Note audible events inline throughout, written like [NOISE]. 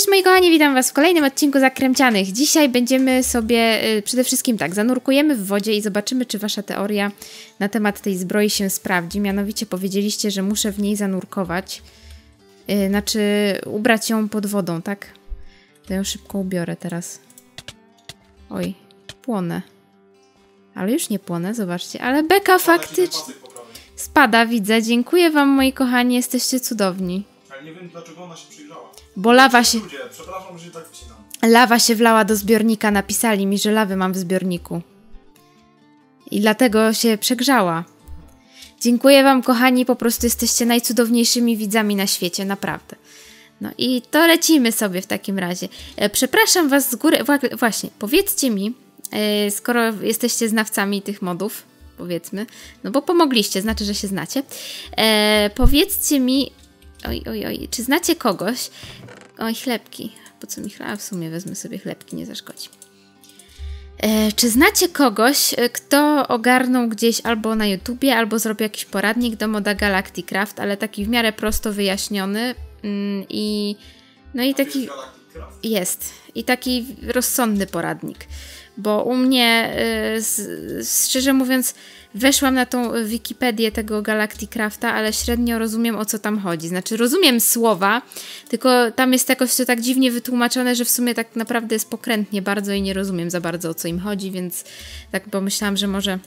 Cześć moi kochani, witam was w kolejnym odcinku Zakręcianych. Dzisiaj będziemy sobie y, przede wszystkim tak, zanurkujemy w wodzie i zobaczymy, czy wasza teoria na temat tej zbroi się sprawdzi. Mianowicie powiedzieliście, że muszę w niej zanurkować, y, znaczy ubrać ją pod wodą, tak? To ją szybko ubiorę teraz. Oj, płonę. Ale już nie płonę, zobaczcie. Ale beka faktycznie spada, widzę. Dziękuję wam moi kochani, jesteście cudowni. Ale nie wiem dlaczego ona się przyjrzała. Bo lawa się... Ludzie, przepraszam, że się tak wcinam. Lawa się wlała do zbiornika, napisali mi, że lawy mam w zbiorniku. I dlatego się przegrzała. Dziękuję wam, kochani, po prostu jesteście najcudowniejszymi widzami na świecie, naprawdę. No i to lecimy sobie w takim razie. E, Przepraszam was z góry, wła- właśnie, powiedzcie mi, e, skoro jesteście znawcami tych modów, powiedzmy, no bo pomogliście, znaczy, że się znacie, e, powiedzcie mi, oj, oj, oj, czy znacie kogoś, oj, chlebki, po co mi chleb? W sumie wezmę sobie chlebki, nie zaszkodzi. E, czy znacie kogoś, e, kto ogarnął gdzieś albo na YouTubie, albo zrobił jakiś poradnik do moda Galactic Craft, ale taki w miarę prosto wyjaśniony mm, i no i taki jest. I taki rozsądny poradnik, bo u mnie y, szczerze mówiąc weszłam na tą Wikipedię tego Galactic Crafta, ale średnio rozumiem o co tam chodzi. Znaczy rozumiem słowa, tylko tam jest jakoś to tak dziwnie wytłumaczone, że w sumie tak naprawdę jest pokrętnie bardzo i nie rozumiem za bardzo o co im chodzi, więc tak pomyślałam, że może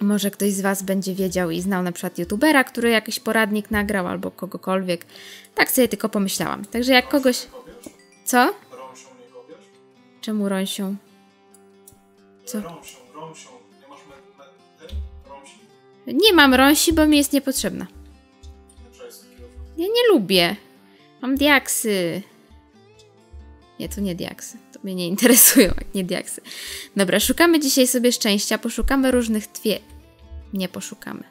może ktoś z Was będzie wiedział i znał na przykład youtubera, który jakiś poradnik nagrał albo kogokolwiek. Tak sobie tylko pomyślałam. Także jak kogoś... Co? Rąsią nie kopiesz? Czemu rąsią? Co? Rąsią, rąsią. Nie masz? Rąsi? Mam rąsi, bo mi jest niepotrzebna. Ja nie lubię. Mam diaksy. Nie, to nie diaksy. To mnie nie interesują, jak nie diaksy. Dobra, szukamy dzisiaj sobie szczęścia. Poszukamy różnych twie... Nie poszukamy.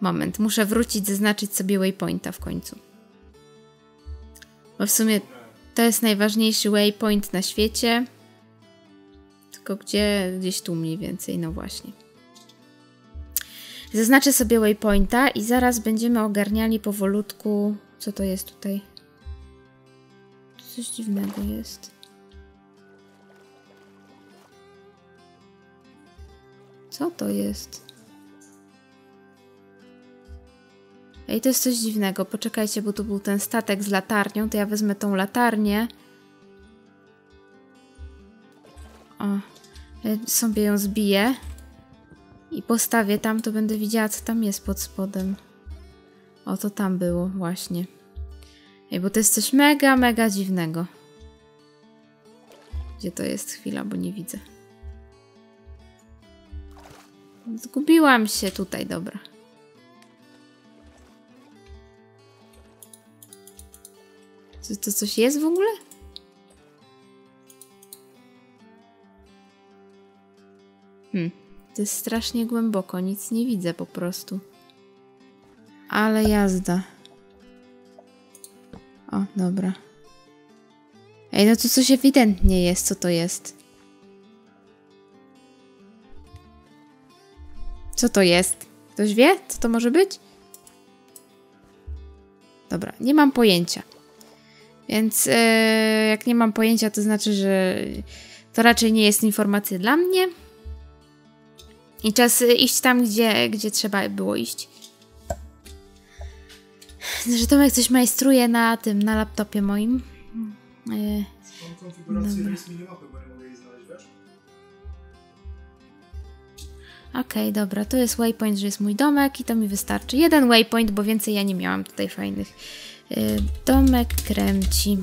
Moment, muszę wrócić, zaznaczyć sobie waypointa w końcu. Bo w sumie to jest najważniejszy waypoint na świecie. Gdzie? Gdzieś tu mniej więcej, no właśnie. Zaznaczę sobie waypointa i zaraz będziemy ogarniali powolutku. Co to jest tutaj? Tu Coś dziwnego jest. Co to jest? Ej, to jest coś dziwnego. Poczekajcie, bo tu był ten statek z latarnią. To ja wezmę tą latarnię. O, sobie ją zbiję. I postawię tam, to będę widziała, co tam jest pod spodem. O, to tam było, właśnie. Ej, bo to jest coś mega, mega dziwnego. Gdzie to jest? Chwila, bo nie widzę. Zgubiłam się tutaj, dobra. Czy to coś jest w ogóle? Hmm. To jest strasznie głęboko, nic nie widzę po prostu. Ale jazda. O, dobra. Ej, no to coś ewidentnie jest, co to jest. Co to jest? Ktoś wie, co to może być? Dobra, nie mam pojęcia. Więc e, jak nie mam pojęcia, to znaczy, że to raczej nie jest informacja dla mnie. I czas y, iść tam, gdzie, gdzie trzeba było iść. Że Tomek coś majstruje na tym, na laptopie moim. Y, wiesz? Okej, dobra, to jest waypoint, że jest mój domek i to mi wystarczy. Jeden waypoint, bo więcej ja nie miałam tutaj fajnych. Y, domek kręci.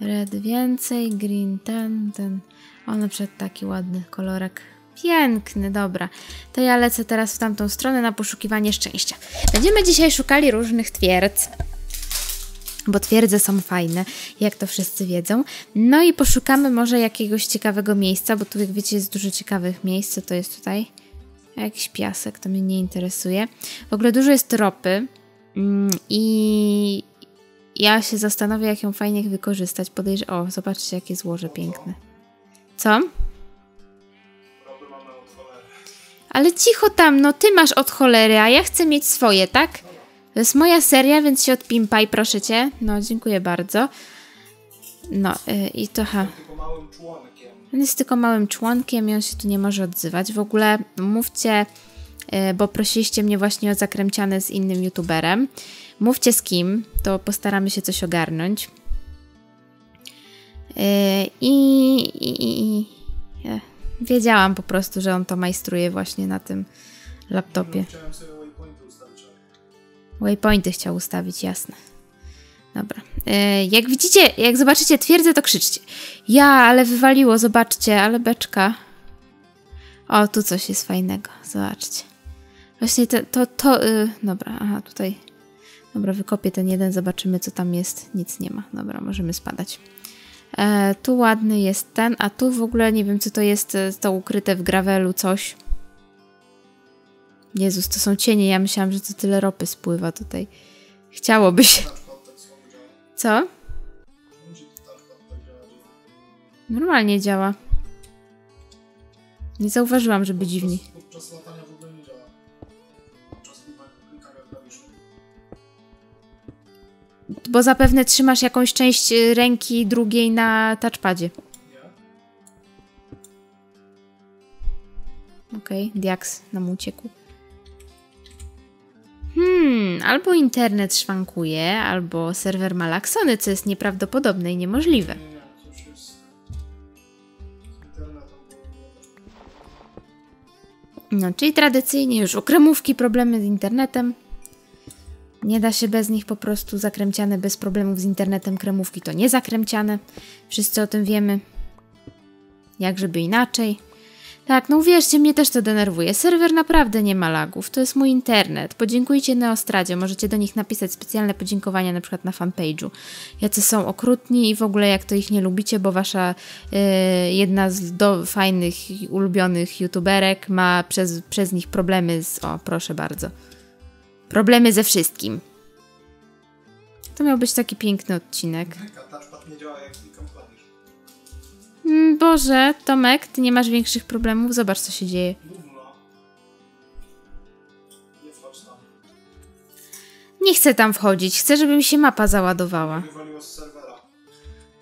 Red więcej, green ten, ten. O, na przykład taki ładny kolorek. Piękny, dobra. To ja lecę teraz w tamtą stronę na poszukiwanie szczęścia. Będziemy dzisiaj szukali różnych twierdz. Bo twierdze są fajne, jak to wszyscy wiedzą. No i poszukamy może jakiegoś ciekawego miejsca, bo tu jak wiecie jest dużo ciekawych miejsc. Co to jest tutaj? Jakiś piasek, to mnie nie interesuje. W ogóle dużo jest ropy mm, i ja się zastanowię, jak ją fajnie wykorzystać. Podejrz... O, zobaczcie, jakie złoże piękne. Co? Ale cicho tam, no ty masz od cholery, a ja chcę mieć swoje, tak? To jest moja seria, więc się odpimpaj, proszę cię. No, dziękuję bardzo. No y, i to ha. On jest tylko małym członkiem i on się tu nie może odzywać. W ogóle mówcie, y, bo prosiliście mnie właśnie o zakręciane z innym youtuberem. Mówcie z kim, to postaramy się coś ogarnąć. Y, I, i, i e, wiedziałam po prostu, że on to majstruje właśnie na tym laptopie. Sobie waypointy ustawić, Waypointy chciał ustawić, jasne. Dobra. E, jak widzicie, jak zobaczycie twierdzę, to krzyczcie. Ja, ale wywaliło, zobaczcie, ale beczka. O, tu coś jest fajnego, zobaczcie. Właśnie to, to, to y, dobra, aha, tutaj. Dobra, wykopię ten jeden, zobaczymy co tam jest. Nic nie ma, dobra, możemy spadać. E, tu ładny jest ten, a tu w ogóle nie wiem co to jest, e, to ukryte w gravelu coś. Jezus, to są cienie, ja myślałam, że to tyle ropy spływa tutaj. Chciałoby się. Co? Normalnie działa. Nie zauważyłam, żeby. Podczas, podczas latania w ogóle Bo zapewne trzymasz jakąś część y, ręki drugiej na touchpadzie. Okej, diaks nam uciekł. Hmm, albo internet szwankuje, albo serwer ma laksony, co jest nieprawdopodobne i niemożliwe. No, czyli tradycyjnie już u kremówki problemy z internetem. Nie da się bez nich po prostu zakręciane bez problemów z internetem kremówki to nie zakręciane. Wszyscy o tym wiemy. Jak żeby inaczej. Tak, no uwierzcie, mnie też to denerwuje. Serwer naprawdę nie ma lagów. To jest mój internet. Podziękujcie Neostradzie. Możecie do nich napisać specjalne podziękowania na przykład na fanpage'u. Jacy są okrutni i w ogóle jak to ich nie lubicie, bo wasza y, jedna z do, fajnych, ulubionych youtuberek ma przez, przez nich problemy z... O, proszę bardzo. Problemy ze wszystkim. To miał być taki piękny odcinek. A touchpad nie działa jak klikam klawisz. Mm, Boże, Tomek, ty nie masz większych problemów. Zobacz, co się dzieje. Nie chcę tam wchodzić. Chcę, żeby mi się mapa załadowała. Wywaliło z serwera,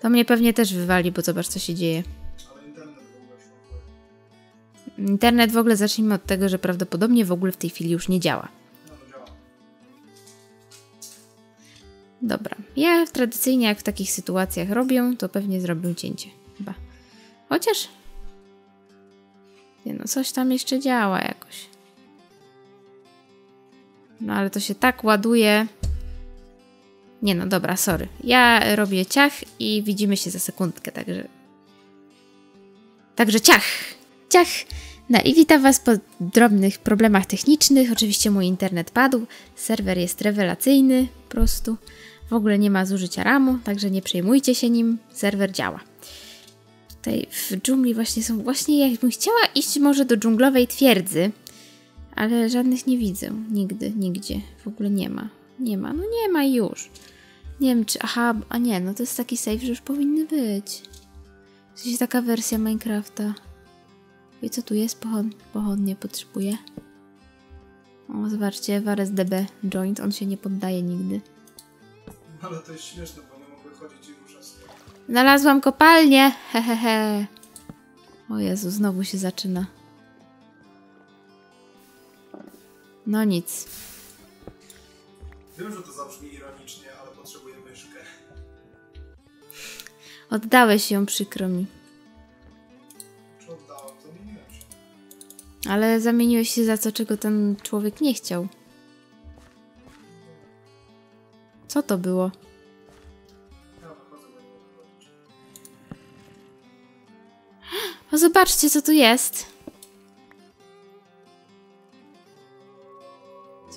To mnie pewnie też wywali, bo zobacz, co się dzieje. ale internet w ogóle szwankuje. Internet w ogóle zacznijmy od tego, że prawdopodobnie w ogóle w tej chwili już nie działa. Dobra. Ja tradycyjnie, jak w takich sytuacjach robię, to pewnie zrobię cięcie. Chyba. Chociaż. Nie no, coś tam jeszcze działa jakoś. No ale to się tak ładuje. Nie no, dobra, sorry. Ja robię ciach i widzimy się za sekundkę, także. Także ciach! Ciach! No i witam Was po drobnych problemach technicznych. Oczywiście mój internet padł, serwer jest rewelacyjny, po prostu. W ogóle nie ma zużycia ramu, także nie przejmujcie się nim, serwer działa. Tutaj w dżungli właśnie są, właśnie jakbym chciała iść może do dżunglowej twierdzy, ale żadnych nie widzę, nigdy, nigdzie, w ogóle nie ma. Nie ma, no nie ma już. Nie wiem czy, aha, a nie, no to jest taki save, że już powinny być. W sensie taka wersja Minecrafta. I co tu jest? Pochod pochodnie potrzebuję. O, zobaczcie, DB joint, on się nie poddaje nigdy. Ale to jest śmieszne, bo nie mogły chodzić i ruszać. Znalazłam kopalnię! Hehehe. O Jezu, znowu się zaczyna. No nic. Wiem, że to zabrzmi ironicznie, ale potrzebuję myszkę. Oddałeś ją, przykro mi. Czy oddałem? Zamieniłem się. Ale zamieniłeś się za co, czego ten człowiek nie chciał. Co to było? O, zobaczcie, co tu jest.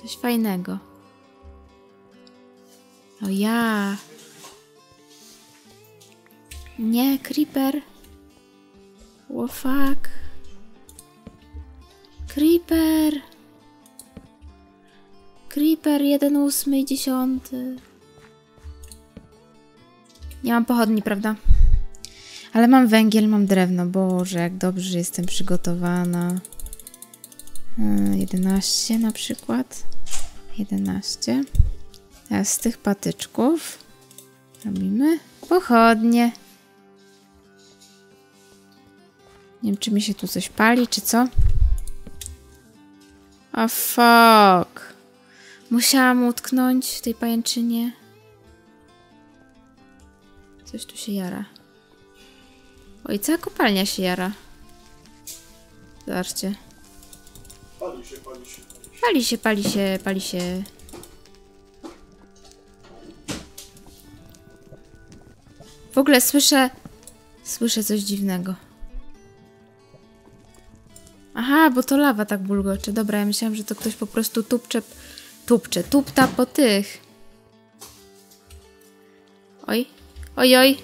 Coś fajnego. O ja. Nie, creeper. Fuck. Creeper. Creeper 1, 8 i 10. Nie mam pochodni, prawda? Ale mam węgiel, mam drewno. Boże, jak dobrze jestem przygotowana. E, 11 na przykład. 11. Teraz z tych patyczków robimy pochodnie. Nie wiem, czy mi się tu coś pali, czy co. A fuck. Musiałam utknąć w tej pajęczynie. Coś tu się jara. Oj, cała kopalnia się jara. Zobaczcie. Pali się, pali się, pali się. Pali się, pali się. W ogóle słyszę... Słyszę coś dziwnego. Aha, bo to lawa tak bulgocze. Dobra, ja myślałam, że to ktoś po prostu tupcze... Tupcze, tupta po tych. Oj. Oj, oj.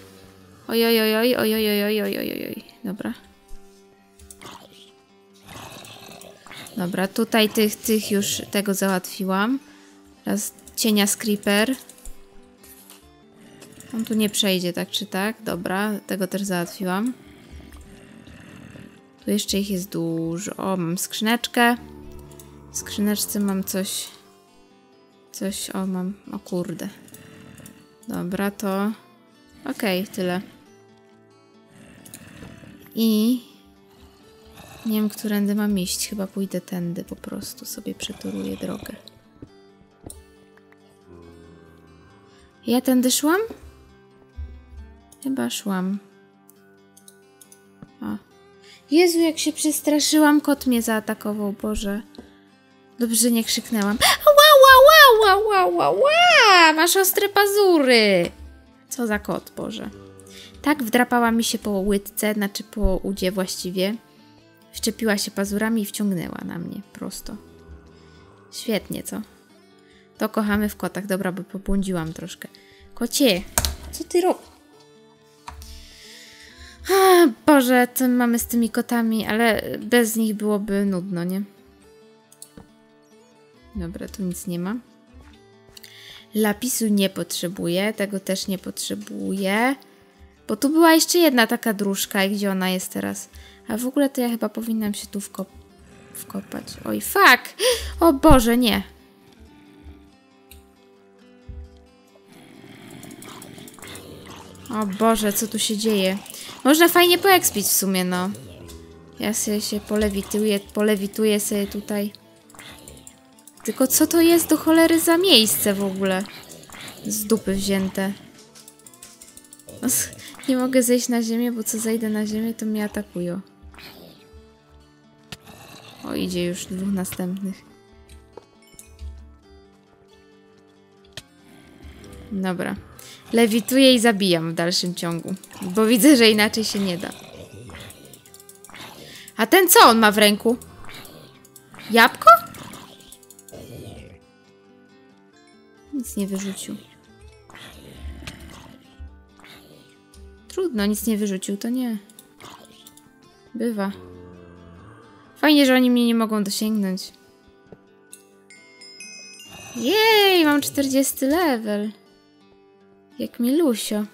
Oj, oj, oj, oj, oj, oj, oj, oj, oj, oj. Dobra. Dobra, tutaj tych, tych już tego załatwiłam. Teraz cienia Creeper. On tu nie przejdzie, tak czy tak? Dobra, tego też załatwiłam. Tu jeszcze ich jest dużo. O, mam skrzyneczkę. W skrzyneczce mam coś. Coś, o, mam. O kurde. Dobra, to. Okej, okay, tyle. I nie wiem, którędy mam iść. Chyba pójdę tędy po prostu. Sobie przetoruję drogę. Ja tędy szłam? Chyba szłam. O. Jezu, jak się przestraszyłam. Kot mnie zaatakował, Boże. Dobrze, nie krzyknęłam. Ła, ła, ła, ła, ła, ła, ła! Masz ostre pazury! Co za kot, Boże. Tak wdrapała mi się po łydce, znaczy po udzie właściwie. Wczepiła się pazurami i wciągnęła na mnie prosto. Świetnie, co? To kochamy w kotach. Dobra, bo pobłądziłam troszkę. Kocie, co ty robisz? Boże, co mamy z tymi kotami, ale bez nich byłoby nudno, nie? Dobra, tu nic nie ma. Lapisu nie potrzebuję, tego też nie potrzebuję. Bo tu była jeszcze jedna taka dróżka i gdzie ona jest teraz? A w ogóle to ja chyba powinnam się tu wkop wkopać. Oj, fuck! O Boże, nie. O Boże, co tu się dzieje? Można fajnie poekspić w sumie, no. Ja sobie się polewituję, polewituję sobie tutaj. Tylko co to jest do cholery za miejsce w ogóle? Z dupy wzięte. No, nie mogę zejść na ziemię, bo co zejdę na ziemię, to mnie atakują. O, idzie już dwóch następnych. Dobra. Lewituję i zabijam w dalszym ciągu. Bo widzę, że inaczej się nie da. A ten co on ma w ręku? Jabłko? Nic nie wyrzucił. Trudno, nic nie wyrzucił, to nie. Bywa. Fajnie, że oni mnie nie mogą dosięgnąć. Jej, mam 40 level. Jak milusio.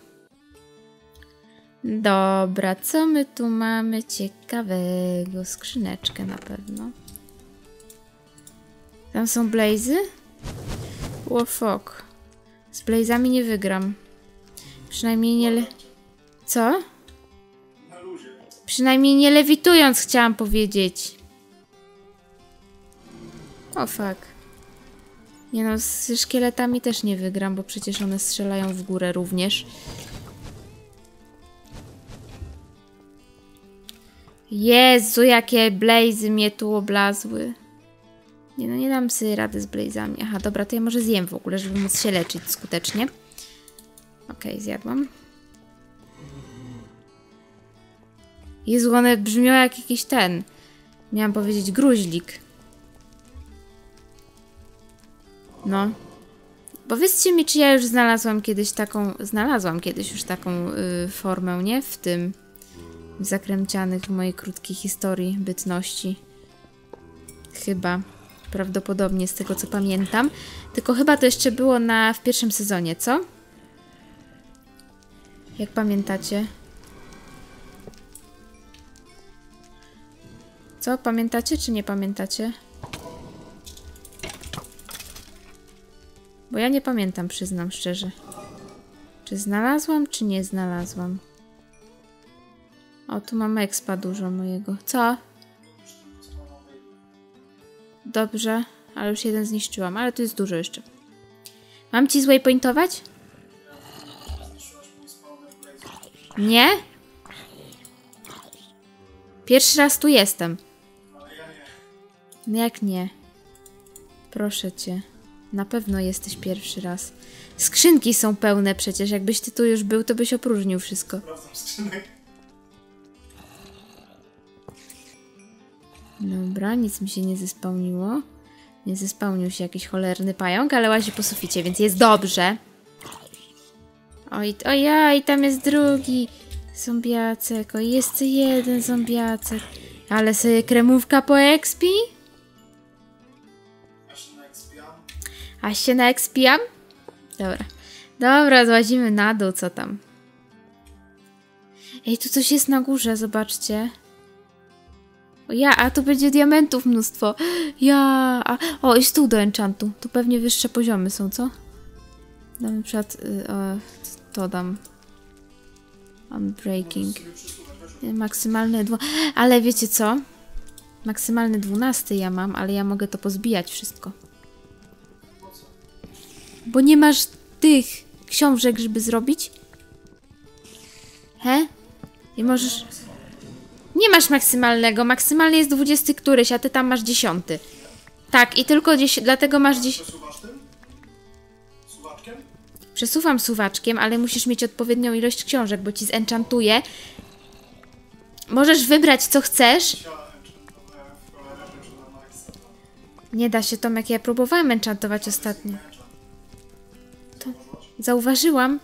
Dobra, co my tu mamy ciekawego? Skrzyneczkę na pewno. Tam są blazy? O fuck. Z blazami nie wygram. Przynajmniej nie... Co? Przynajmniej nie lewitując chciałam powiedzieć. O fuck. Nie no, z szkieletami też nie wygram, bo przecież one strzelają w górę również. Jezu, jakie blazy mnie tu oblazły. Nie no, nie dam sobie rady z blazami. Aha, dobra, to ja może zjem w ogóle, żeby móc się leczyć skutecznie. Okej, okay, zjadłam. Jezu, one brzmią jak jakiś ten. Miałam powiedzieć gruźlik. No. Powiedzcie mi, czy ja już znalazłam kiedyś taką... Znalazłam kiedyś już taką y, formę, nie? W tym... Zakręcianych w mojej krótkiej historii bytności. Chyba. Prawdopodobnie z tego, co pamiętam. Tylko chyba to jeszcze było na, w pierwszym sezonie, co? Jak pamiętacie? Co? Pamiętacie czy nie pamiętacie? Bo ja nie pamiętam, przyznam szczerze. Czy znalazłam, czy nie znalazłam? O, tu mam expa dużo mojego. Co? Dobrze, ale już jeden zniszczyłam, ale tu jest dużo jeszcze. Mam ci zwaypointować? Nie? Pierwszy raz tu jestem. No jak nie? Proszę cię. Na pewno jesteś pierwszy raz. Skrzynki są pełne przecież. Jakbyś ty tu już był, to byś opróżnił wszystko. Sprawdzam skrzynek. Dobra, nic mi się nie zespełniło. Nie zespełnił się jakiś cholerny pająk, ale łazi po suficie, więc jest dobrze. Oj, ojaj, tam jest drugi zombiacek. O, jest jeden zombiacek. Ale sobie kremówka po expi? Ja się na. A naekspiam? Dobra. Dobra, złazimy na dół, co tam. Ej, tu coś jest na górze, zobaczcie. Ja, a tu będzie diamentów mnóstwo. Ja, a, o i stół do enchantu. Tu pewnie wyższe poziomy są, co? Dam na przykład, y, o, to dam. Unbreaking. Maksymalny dwu... Ale wiecie co? Maksymalny dwunasty ja mam, ale ja mogę to pozbijać wszystko. Bo nie masz tych książek, żeby zrobić? He? I możesz... Nie masz maksymalnego. Maksymalny jest 20 któryś, a ty tam masz dziesiąty. Tak, i tylko dziś... dlatego masz dziś... Przesuwasz tym? Suwaczkiem? Przesuwam suwaczkiem, ale musisz mieć odpowiednią ilość książek, bo ci zenchantuje. Możesz wybrać, co chcesz. Nie da się, Tomek, ja próbowałem enchantować ostatnio. To zauważyłam,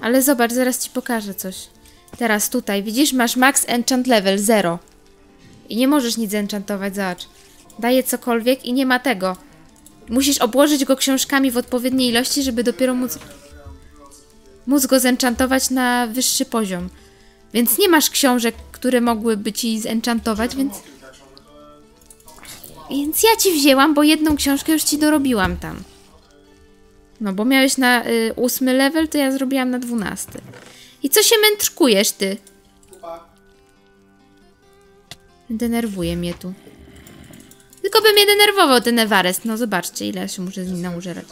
ale zobacz, zaraz ci pokażę coś. Teraz tutaj, widzisz, masz max enchant level 0. I nie możesz nic enchantować, zobacz. Daje cokolwiek i nie ma tego. Musisz obłożyć go książkami w odpowiedniej ilości, żeby dopiero móc, móc go zenchantować na wyższy poziom. Więc nie masz książek, które mogłyby ci zenchantować, więc... Więc ja ci wzięłam, bo jedną książkę już ci dorobiłam tam. No, bo miałeś na y, ósmy level, to ja zrobiłam na dwunasty. I co się mędrkujesz, ty? Denerwuje mnie tu. Tylko by mnie denerwował ten Ewarest. No zobaczcie, ile się muszę z nim naużerać.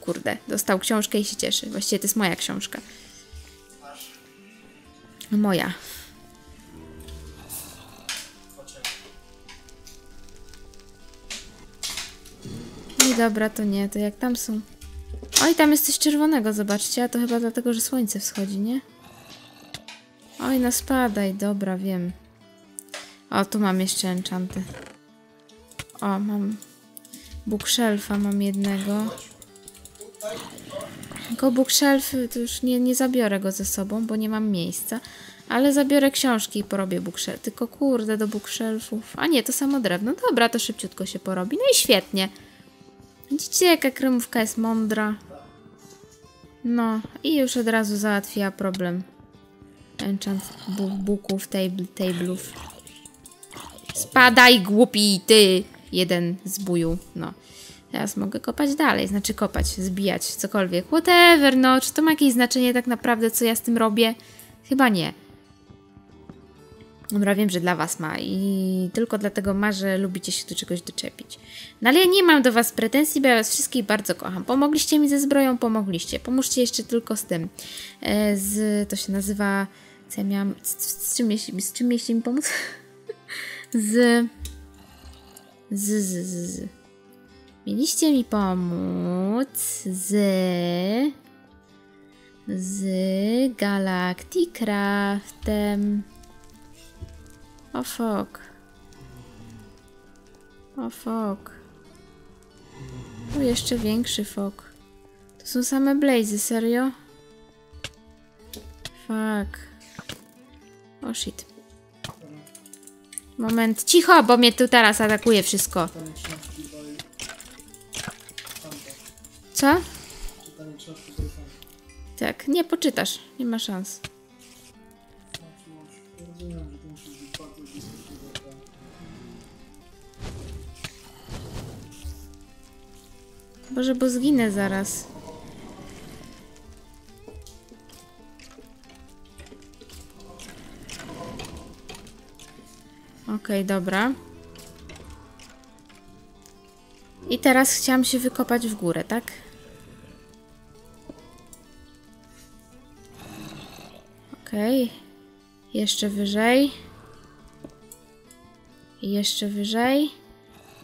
Kurde, dostał książkę i się cieszy. Właściwie to jest moja książka. Moja. No i dobra, to nie, to jak tam są. Oj, tam jest coś czerwonego, zobaczcie, a to chyba dlatego, że słońce wschodzi, nie? Oj, no spadaj, dobra, wiem. O, tu mam jeszcze enchanty. O, mam bookshelfa, mam jednego. Tylko bookshelf, to już nie, nie zabiorę go ze sobą, bo nie mam miejsca. Ale zabiorę książki i porobię bookshelf. Tylko kurde, do bookshelfów. A nie, to samo drewno. Dobra, to szybciutko się porobi. No i świetnie. Widzicie, jaka kremówka jest mądra. No, i już od razu załatwiła problem. Enchant bu booków, table, tablów. Spadaj, głupi, ty! Jeden zbuju, no. Teraz mogę kopać dalej, znaczy kopać, zbijać, cokolwiek. Whatever, no, czy to ma jakieś znaczenie tak naprawdę, co ja z tym robię? Chyba nie. Dobra, wiem, że dla was ma i tylko dlatego ma, że lubicie się do czegoś doczepić. No ale ja nie mam do was pretensji, bo ja was wszystkich bardzo kocham. Pomogliście mi ze zbroją, pomogliście. Pomóżcie jeszcze tylko z tym. E, z, to się nazywa... Co ja miałam... Z, z, z, czym, z czym mieliście mi pomóc? [LAUGHS] Z, z, z, z. Mieliście mi pomóc z... Z Galacticraftem. O fuck. O fuck. Tu jeszcze większy fuck. To są same blazy, serio? Fuck. O shit. Moment, cicho, bo mnie tu teraz atakuje wszystko. Co? Tak, nie poczytasz, nie ma szans. Boże, bo zginę zaraz. Okej, okay, dobra. I teraz chciałam się wykopać w górę, tak? Okej. Okay. Jeszcze wyżej. Jeszcze wyżej.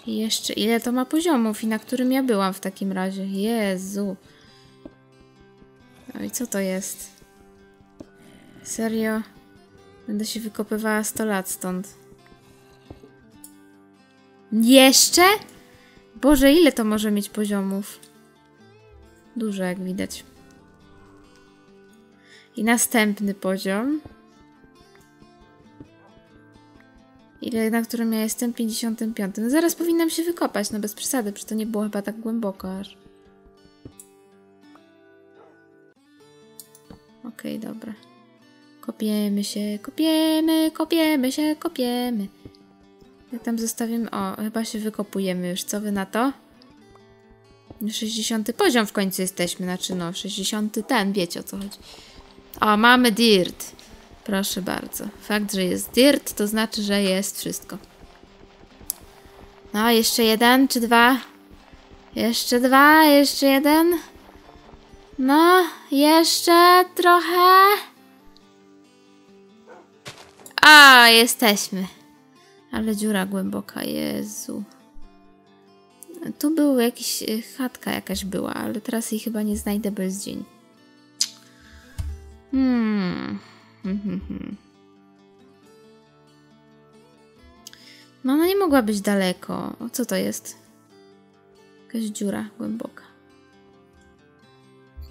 I jeszcze ile to ma poziomów i na którym ja byłam w takim razie? Jezu. No i co to jest? Serio? Będę się wykopywała 100 lat stąd. Jeszcze? Boże, ile to może mieć poziomów? Dużo, jak widać. I następny poziom. Ile, na którym ja jestem? 55. No zaraz powinnam się wykopać, no bez przesady, przecież to nie było chyba tak głęboko aż. Okej, okay, dobra. Kopiemy się, kopiemy, kopiemy się, kopiemy. Jak tam zostawimy... O, chyba się wykopujemy już. Co wy na to? 60 poziom w końcu jesteśmy. Znaczy no, 60 ten, wiecie o co chodzi. O, mamy dirt. Proszę bardzo. Fakt, że jest dirt, to znaczy, że jest wszystko. No, jeszcze jeden czy dwa? Jeszcze dwa, jeszcze jeden. No, jeszcze trochę. A, jesteśmy. Ale dziura głęboka, Jezu. Tu był jakiś, e, chatka jakaś była, ale teraz jej chyba nie znajdę bez dzień. Hmm. No ona nie mogła być daleko. O, co to jest? Jakaś dziura głęboka.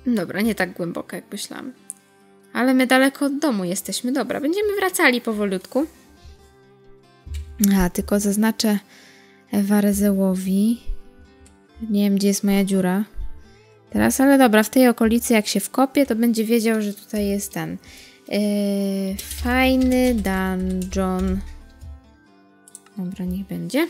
Dobra, nie tak głęboka jak myślałam. Ale my daleko od domu jesteśmy. Dobra, będziemy wracali powolutku. A, tylko zaznaczę Warezełowi. Nie wiem, gdzie jest moja dziura. Teraz, ale dobra, w tej okolicy jak się wkopie, to będzie wiedział, że tutaj jest ten yy, fajny dungeon. Dobra, niech będzie.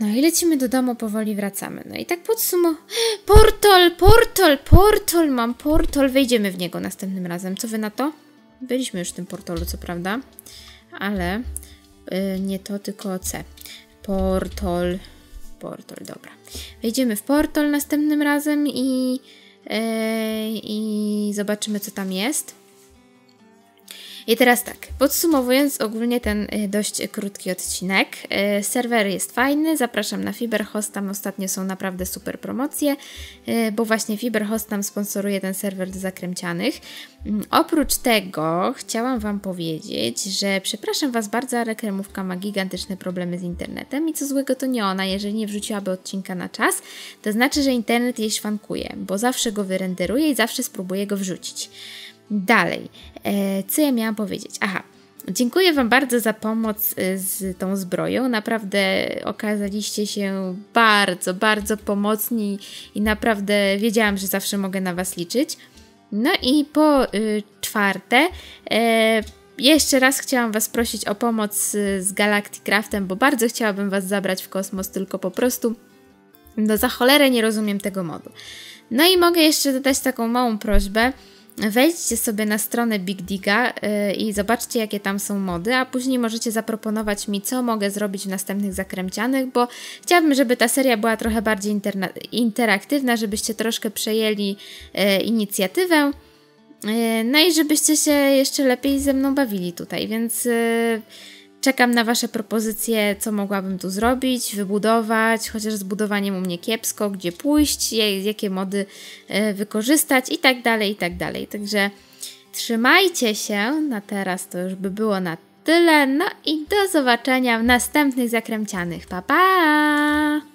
No i lecimy do domu, powoli wracamy. No i tak podsumo... [GASPS] Portal, portal, portal, mam portal. Wejdziemy w niego następnym razem. Co wy na to? Byliśmy już w tym portalu, co prawda. Ale yy, nie to, tylko C. Portal, portal, dobra. Wejdziemy w portal następnym razem i, yy, i zobaczymy, co tam jest. I teraz tak, podsumowując ogólnie ten y, dość krótki odcinek, y, serwer jest fajny, zapraszam na Fiberhost, tam ostatnio są naprawdę super promocje, y, bo właśnie Fiberhost tam sponsoruje ten serwer do zakręcianych. Mm, oprócz tego chciałam Wam powiedzieć, że przepraszam Was bardzo, ale kremówka ma gigantyczne problemy z internetem i co złego to nie ona, jeżeli nie wrzuciłaby odcinka na czas, to znaczy, że internet jej szwankuje, bo zawsze go wyrenderuje i zawsze spróbuje go wrzucić. Dalej, e, co ja miałam powiedzieć? Aha, dziękuję Wam bardzo za pomoc e, z tą zbroją. Naprawdę okazaliście się bardzo, bardzo pomocni i naprawdę wiedziałam, że zawsze mogę na Was liczyć. No i po y, czwarte, e, jeszcze raz chciałam Was prosić o pomoc z Galacticraftem, bo bardzo chciałabym Was zabrać w kosmos, tylko po prostu no za cholerę nie rozumiem tego modu. No i mogę jeszcze dodać taką małą prośbę. Wejdźcie sobie na stronę Big Diga yy, i zobaczcie, jakie tam są mody, a później możecie zaproponować mi, co mogę zrobić w następnych zakręcianych, bo chciałabym, żeby ta seria była trochę bardziej interaktywna, żebyście troszkę przejęli yy, inicjatywę. Yy, no i żebyście się jeszcze lepiej ze mną bawili tutaj, więc y, Czekam na Wasze propozycje, co mogłabym tu zrobić, wybudować, chociaż z budowaniem u mnie kiepsko, gdzie pójść, jakie mody e, wykorzystać i tak dalej, i tak dalej. Także trzymajcie się, na teraz to już by było na tyle, no i do zobaczenia w następnych zakręcianych. Pa, pa!